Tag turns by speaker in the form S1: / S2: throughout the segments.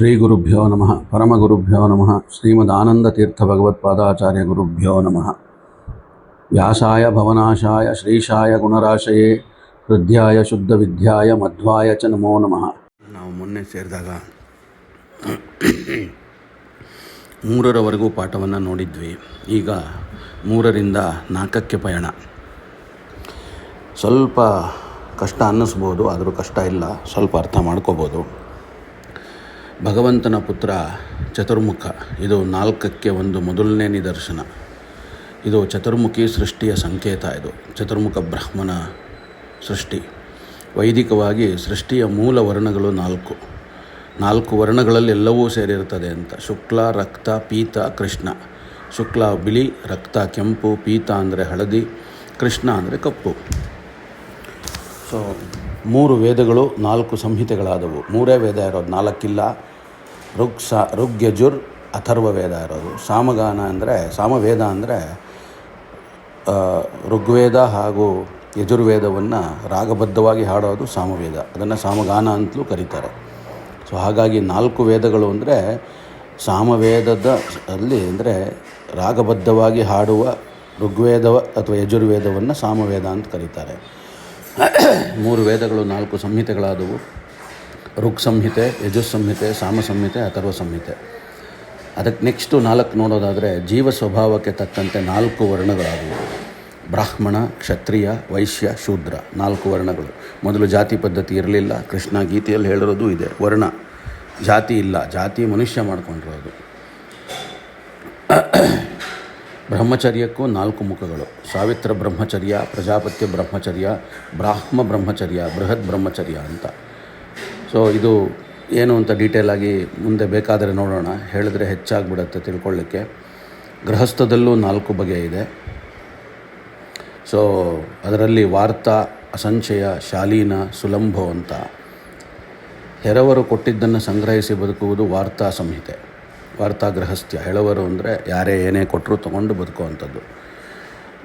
S1: ಶ್ರೀ ಗುರುಭ್ಯೋ ನಮಃ. ಪರಮಗುರುಭ್ಯೋ ನಮಃ. ಶ್ರೀಮದಾನಂದತೀರ್ಥ ಭಗವತ್ಪಾದಾಚಾರ್ಯ ಗುರುಭ್ಯೋ ನಮಃ. ವ್ಯಾಸಾಯ ಭವನಾಶಾಯ ಶ್ರೀಶಾಯ ಗುಣರಾಶಯೇ. ಹೃದಯಾಯ ಶುದ್ಧ ವಿದ್ಯಾಯ ಮಧ್ವಾಯ ಚ ನಮೋ ನಮಃ. ನಾವು ಮೊನ್ನೆ ಸೇರಿದಾಗ ಮೂರರವರೆಗೂ ಪಾಠವನ್ನು ನೋಡಿದ್ವಿ. ಈಗ ಮೂರರಿಂದ ನಾಲ್ಕಕ್ಕೆ ಪಯಣ. ಸ್ವಲ್ಪ ಕಷ್ಟ ಅನ್ನಿಸ್ಬೋದು, ಆದರೂ ಕಷ್ಟ ಇಲ್ಲ. ಸ್ವಲ್ಪ ಅರ್ಥ ಮಾಡ್ಕೋಬೋದು. ಭಗವಂತನ ಪುತ್ರ ಚತುರ್ಮುಖ. ಇದು ನಾಲ್ಕಕ್ಕೆ ಒಂದು ಮೊದಲನೇ ನಿದರ್ಶನ. ಇದು ಚತುರ್ಮುಖಿ ಸೃಷ್ಟಿಯ ಸಂಕೇತ ಇದು. ಚತುರ್ಮುಖ ಬ್ರಹ್ಮನ ಸೃಷ್ಟಿ. ವೈದಿಕವಾಗಿ ಸೃಷ್ಟಿಯ ಮೂಲ ವರ್ಣಗಳು ನಾಲ್ಕು. ನಾಲ್ಕು ವರ್ಣಗಳಲ್ಲಿ ಎಲ್ಲವೂ ಸೇರಿರ್ತದೆ ಅಂತ. ಶುಕ್ಲ, ರಕ್ತ, ಪೀತ, ಕೃಷ್ಣ. ಶುಕ್ಲ ಬಿಳಿ, ರಕ್ತ ಕೆಂಪು, ಪೀತ ಅಂದರೆ ಹಳದಿ, ಕೃಷ್ಣ ಅಂದರೆ ಕಪ್ಪು. ಸೊ ಮೂರು ವೇದಗಳು, ನಾಲ್ಕು ಸಂಹಿತೆಗಳಾದವು. ಮೂರೇ ವೇದ ಇರೋದು ನಾಲ್ಕಿಲ್ಲ. ಋಗ್ ಸಾ ಋಗ್ಯಜುರ್, ಅಥರ್ವವೇದ ಇರೋದು. ಸಾಮಗಾನ ಅಂದರೆ, ಸಾಮವೇದ ಅಂದರೆ ಋಗ್ವೇದ ಹಾಗೂ ಯಜುರ್ವೇದವನ್ನು ರಾಗಬದ್ಧವಾಗಿ ಹಾಡೋದು ಸಾಮವೇದ. ಅದನ್ನು ಸಾಮಗಾನ ಅಂತಲೂ ಕರೀತಾರೆ. ಸೊ, ಹಾಗಾಗಿ ನಾಲ್ಕು ವೇದಗಳು ಅಂದರೆ ಸಾಮವೇದದ ಅಲ್ಲಿ ಅಂದರೆ ರಾಗಬದ್ಧವಾಗಿ ಹಾಡುವ ಋಗ್ವೇದ ಅಥವಾ ಯಜುರ್ವೇದವನ್ನು ಸಾಮವೇದ ಅಂತ ಕರೀತಾರೆ. ಮೂರು ವೇದಗಳು ನಾಲ್ಕು ಸಂಹಿತೆಗಳಾದವು. ಋಗ್ ಸಂಹಿತೆ ಯಜುಸ್ ಸಂಹಿತೆ ಸಾಮ ಸಂಹಿತೆ ಅಥರ್ವ ಸಂಹಿತೆ ಅದಕ್ಕೆ ನೆಕ್ಸ್ಟು ನಾಲ್ಕು ನೋಡೋದಾದರೆ ಜೀವ ಸ್ವಭಾವಕ್ಕೆ ತಕ್ಕಂತೆ ನಾಲ್ಕು ವರ್ಣಗಳಾಗುವುದು ಬ್ರಾಹ್ಮಣ, ಕ್ಷತ್ರಿಯ, ವೈಶ್ಯ, ಶೂದ್ರ ನಾಲ್ಕು ವರ್ಣಗಳು. ಮೊದಲು ಜಾತಿ ಪದ್ಧತಿ ಇರಲಿಲ್ಲ, ಕೃಷ್ಣ ಗೀತೆಯಲ್ಲಿ ಹೇಳಿರೋದು ಇದೆ, ವರ್ಣ. ಜಾತಿ ಇಲ್ಲ, ಜಾತಿ ಮನುಷ್ಯ ಮಾಡ್ಕೊಂಡಿರೋದು. ಬ್ರಹ್ಮಚರ್ಯಕ್ಕೂ ನಾಲ್ಕು ಮುಖಗಳು. ಸಾವಿತ್ರ ಬ್ರಹ್ಮಚರ್ಯ, ಪ್ರಜಾಪತ್ಯ ಬ್ರಹ್ಮಚರ್ಯ, ಬ್ರಾಹ್ಮ ಬ್ರಹ್ಮಚರ್ಯ, ಬೃಹತ್ ಬ್ರಹ್ಮಚರ್ಯ ಅಂತ. ಸೊ ಇದು ಏನು ಅಂತ ಡೀಟೇಲಾಗಿ ಮುಂದೆ ಬೇಕಾದರೆ ನೋಡೋಣ. ಹೇಳಿದ್ರೆ ಹೆಚ್ಚಾಗ್ಬಿಡುತ್ತೆ ತಿಳ್ಕೊಳ್ಳಿಕ್ಕೆ. ಗೃಹಸ್ಥದಲ್ಲೂ ನಾಲ್ಕು ಬಗೆ ಇದೆ. ಸೊ ಅದರಲ್ಲಿ ವಾರ್ತಾ, ಅಸಂಚಯ, ಶಾಲೀನ, ಸುಲಂಭೋ ಅಂತ. ಹೆರವರು ಕೊಟ್ಟಿದ್ದನ್ನು ಸಂಗ್ರಹಿಸಿ ಬದುಕುವುದು ವಾರ್ತಾ ಸಂಹಿತೆ. ವಾರ್ತಾ ಗೃಹಸ್ಥ್ಯ. ಹೆಳವರು ಅಂದರೆ ಯಾರೇ ಏನೇ ಕೊಟ್ಟರು ತೊಗೊಂಡು ಬದುಕುವಂಥದ್ದು.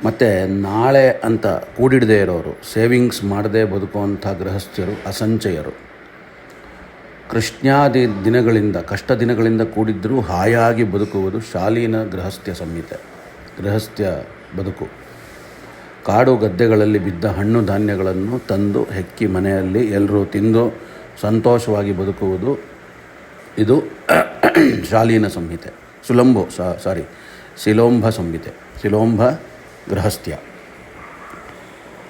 S1: ಮತ್ತು ನಾಳೆ ಅಂತ ಕೂಡಿಡದೇ ಇರೋರು, ಸೇವಿಂಗ್ಸ್ ಮಾಡದೇ ಬದುಕುವಂಥ ಗೃಹಸ್ಥರು ಅಸಂಚಯರು. ಕೃಷ್ಣಾದಿ ದಿನಗಳಿಂದ, ಕಷ್ಟ ದಿನಗಳಿಂದ ಕೂಡಿದ್ದರೂ ಹಾಯಾಗಿ ಬದುಕುವುದು ಶಾಲೀನ ಗೃಹಸ್ಥ್ಯ ಸಂಹಿತೆ, ಗೃಹಸ್ಥ್ಯ ಬದುಕು. ಕಾಡು ಗದ್ದೆಗಳಲ್ಲಿ ಬಿದ್ದ ಹಣ್ಣು ಧಾನ್ಯಗಳನ್ನು ತಂದು ಹೆಕ್ಕಿ ಮನೆಯಲ್ಲಿ ಎಲ್ಲರೂ ತಿಂದು ಸಂತೋಷವಾಗಿ ಬದುಕುವುದು ಇದು ಶಾಲೀನ ಸಂಹಿತೆ. ಸುಲಂಬು ಸಾರಿ ಸಿಲೋಂಭ ಸಂಹಿತೆ ಸಿಲೋಂಭ ಗೃಹಸ್ಥ್ಯ.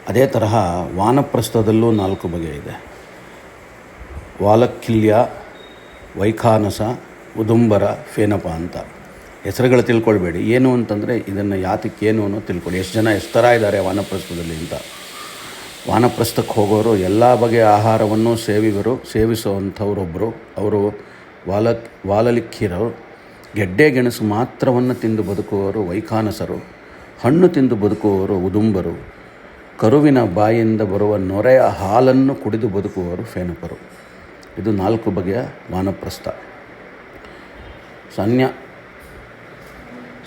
S1: ಅದೇ ತರಹ ವಾನಪ್ರಸ್ಥದಲ್ಲೂ ನಾಲ್ಕು ಬಗೆ ಇದೆ. ವಾಲಕ್ಕಿಲ್ಯ, ವೈಖಾನಸ, ಉದುಂಬರ, ಫೇನಪ ಅಂತ. ಹೆಸರುಗಳು ತಿಳ್ಕೊಳ್ಬೇಡಿ. ಏನು ಅಂತಂದರೆ ಇದನ್ನು ಯಾತಕ್ಕೇನು ಅನ್ನೋ ತಿಳ್ಕೊಳ್ಳಿ ಎಷ್ಟು ಜನ ಎಷ್ಟು ಥರ ಇದ್ದಾರೆ ವಾನಪ್ರಸ್ಥದಲ್ಲಿ ಅಂತ. ವಾನಪ್ರಸ್ಥಕ್ಕೆ ಹೋಗೋರು ಎಲ್ಲ ಬಗೆಯ ಆಹಾರವನ್ನು ಸೇವಿಗರು ಸೇವಿಸುವಂಥವರೊಬ್ಬರು ಅವರು ವಾಲ ವಾಲಲಿಕ್ಕಿರರು, ಗೆಡ್ಡೆ ಗೆಣಸು ಮಾತ್ರವನ್ನು ತಿಂದು ಬದುಕುವವರು ವೈಖಾನಸರು, ಹಣ್ಣು ತಿಂದು ಬದುಕುವವರು ಉದುಂಬರು, ಕರುವಿನ ಬಾಯಿಂದ ಬರುವ ನೊರೆಯ ಹಾಲನ್ನು ಕುಡಿದು ಬದುಕುವವರು ಫೇನಪರು. ಇದು ನಾಲ್ಕು ಬಗೆಯ ವಾನಪ್ರಸ್ಥ. ಸನ್ಯಾ,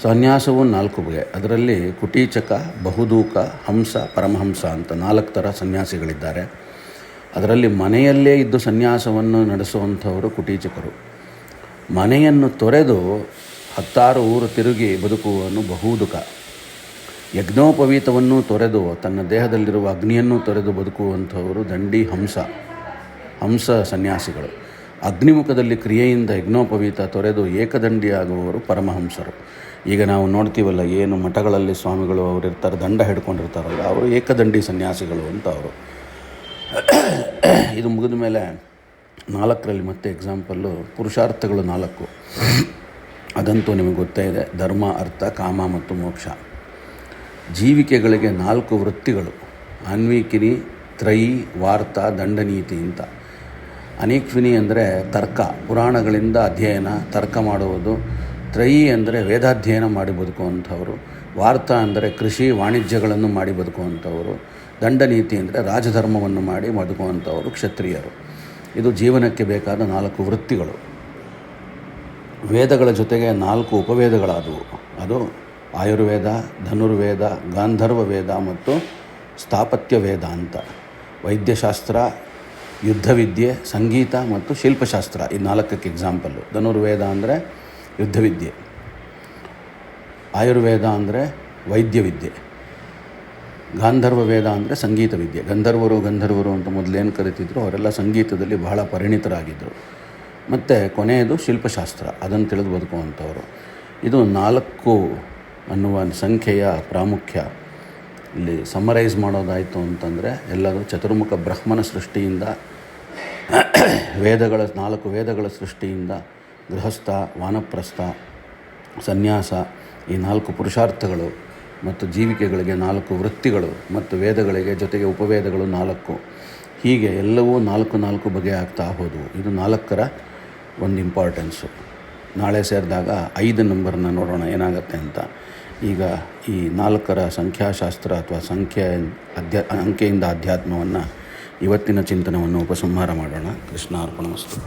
S1: ಸನ್ಯಾಸವು ನಾಲ್ಕು ಬಗೆ ಅದರಲ್ಲಿ ಕುಟೀಚಕ, ಬಹುದೂಕ, ಹಂಸ, ಪರಮಹಂಸ ಅಂತ ನಾಲ್ಕು ಥರ ಸನ್ಯಾಸಿಗಳಿದ್ದಾರೆ. ಅದರಲ್ಲಿ ಮನೆಯಲ್ಲೇ ಇದ್ದು ಸನ್ಯಾಸವನ್ನು ನಡೆಸುವಂಥವರು ಕುಟೀಚಕರು. ಮನೆಯನ್ನು ತೊರೆದು ಹತ್ತಾರು ಊರು ತಿರುಗಿ ಬದುಕುವನು ಬಹುದುಕ. ಯಜ್ಞೋಪವೀತವನ್ನು ತೊರೆದು ತನ್ನ ದೇಹದಲ್ಲಿರುವ ಅಗ್ನಿಯನ್ನು ತೊರೆದು ಬದುಕುವಂಥವರು ದಂಡಿ ಹಂಸ. ಹಂಸ ಸನ್ಯಾಸಿಗಳು. ಅಗ್ನಿಮುಖದಲ್ಲಿ ಕ್ರಿಯೆಯಿಂದ ಯಜ್ಞೋಪವೀತ ತೊರೆದು ಏಕದಂಡಿಯಾಗುವವರು ಪರಮಹಂಸರು. ಈಗ ನಾವು ನೋಡ್ತೀವಲ್ಲ, ಏನು ಮಠಗಳಲ್ಲಿ ಸ್ವಾಮಿಗಳು ಅವರಿರ್ತಾರೆ, ದಂಡ ಹಿಡ್ಕೊಂಡಿರ್ತಾರಲ್ಲ, ಅವರು ಏಕದಂಡಿ ಸನ್ಯಾಸಿಗಳು ಅಂತ ಅವರು. ಇದು ಮುಗಿದ ಮೇಲೆ ನಾಲ್ಕರಲ್ಲಿ ಮತ್ತೆ ಎಕ್ಸಾಂಪಲ್ಲು ಪುರುಷಾರ್ಥಗಳು ನಾಲ್ಕು. ಅದಂತೂ ನಿಮಗೆ ಗೊತ್ತೇ ಇದೆ, ಧರ್ಮ, ಅರ್ಥ, ಕಾಮ ಮತ್ತು ಮೋಕ್ಷ. ಜೀವಿಕೆಗಳಿಗೆ ನಾಲ್ಕು ವೃತ್ತಿಗಳು ಅನ್ವೀಕಿನಿ ತ್ರಯಿ, ವಾರ್ತಾ, ದಂಡನೀತಿ ಅಂತ. ಅನೇಕ್ವಿನಿ ಅಂದರೆ ತರ್ಕ, ಪುರಾಣಗಳಿಂದ ಅಧ್ಯಯನ, ತರ್ಕ ಮಾಡುವುದು. ತ್ರಯಿ ಅಂದರೆ ವೇದಾಧ್ಯಯನ ಮಾಡಿ ಬದುಕುವಂಥವರು. ವಾರ್ತಾ ಅಂದರೆ ಕೃಷಿ, ವಾಣಿಜ್ಯಗಳನ್ನು ಮಾಡಿ ಬದುಕುವಂಥವರು. ದಂಡನೀತಿ ಅಂದರೆ ರಾಜಧರ್ಮವನ್ನು ಮಾಡಿ ಬದುಕುವಂಥವರು ಕ್ಷತ್ರಿಯರು. ಇದು ಜೀವನಕ್ಕೆ ಬೇಕಾದ ನಾಲ್ಕು ವೃತ್ತಿಗಳು. ವೇದಗಳ ಜೊತೆಗೆ ನಾಲ್ಕು ಉಪವೇದಗಳಾದವು. ಅದು ಆಯುರ್ವೇದ, ಧನುರ್ವೇದ ಗಾಂಧರ್ವ ವೇದ ಮತ್ತು ಸ್ಥಾಪತ್ಯ ವೇದ ಅಂತ. ವೈದ್ಯಶಾಸ್ತ್ರ ಯುದ್ಧವಿದ್ಯೆ, ಸಂಗೀತ ಮತ್ತು ಶಿಲ್ಪಶಾಸ್ತ್ರ ಈ ನಾಲ್ಕಕ್ಕೆ ಎಕ್ಸಾಂಪಲ್ಲು ಧನುರ್ವೇದ ಅಂದರೆ ಯುದ್ಧವಿದ್ಯೆ. ಆಯುರ್ವೇದ ಅಂದರೆ ವೈದ್ಯವಿದ್ಯೆ. ಗಾಂಧರ್ವ ವೇದ ಅಂದರೆ ಸಂಗೀತ ವಿದ್ಯೆ ಗಂಧರ್ವರು ಗಂಧರ್ವರು ಅಂತ ಮೊದಲೇನು ಕರಿತಿದ್ರು, ಅವರೆಲ್ಲ ಸಂಗೀತದಲ್ಲಿ ಬಹಳ ಪರಿಣಿತರಾಗಿದ್ದರು ಮತ್ತು ಕೊನೆಯದು ಶಿಲ್ಪಶಾಸ್ತ್ರ ಅದನ್ನು ತಿಳಿದು ಬದುಕುವಂಥವ್ರು. ಇದು ನಾಲ್ಕು ಅನ್ನುವ ಸಂಖ್ಯೆಯ ಪ್ರಾಮುಖ್ಯ. ಇಲ್ಲಿ ಸಮರೈಸ್ ಮಾಡೋದಾಯಿತು ಅಂತಂದರೆ, ಎಲ್ಲರೂ ಚತುರ್ಮುಖ ಬ್ರಹ್ಮನ ಸೃಷ್ಟಿಯಿಂದ, ವೇದಗಳ, ನಾಲ್ಕು ವೇದಗಳ ಸೃಷ್ಟಿಯಿಂದ ಗೃಹಸ್ಥ, ವಾನಪ್ರಸ್ಥ, ಸನ್ಯಾಸ, ಈ ನಾಲ್ಕು ಪುರುಷಾರ್ಥಗಳು ಮತ್ತು ಜೀವಿಕೆಗಳಿಗೆ ನಾಲ್ಕು ವೃತ್ತಿಗಳು ಮತ್ತು ವೇದಗಳಿಗೆ ಜೊತೆಗೆ ಉಪವೇದಗಳು ನಾಲ್ಕು. ಹೀಗೆ ಎಲ್ಲವೂ ನಾಲ್ಕು ನಾಲ್ಕು ಬಗೆ ಆಗ್ತಾ ಹೋದವು. ಇದು ನಾಲ್ಕರ ಒಂದು ಇಂಪಾರ್ಟೆನ್ಸು ನಾಳೆ ಸೇರಿದಾಗ ಐದು ನಂಬರ್ನ ನೋಡೋಣ ಏನಾಗುತ್ತೆ ಅಂತ. ಈಗ ಈ ನಾಲ್ಕರ ಸಂಖ್ಯಾಶಾಸ್ತ್ರ ಅಥವಾ ಸಂಖ್ಯೆ ಅಧ್ಯ, ಅಂಕೆಯಿಂದ ಅಧ್ಯಾತ್ಮವನ್ನು ಇವತ್ತಿನ ಚಿಂತನವನ್ನು ಉಪಸಂಹಾರ ಮಾಡೋಣ. ಕೃಷ್ಣ ಅರ್ಪಣಮಸ್ತು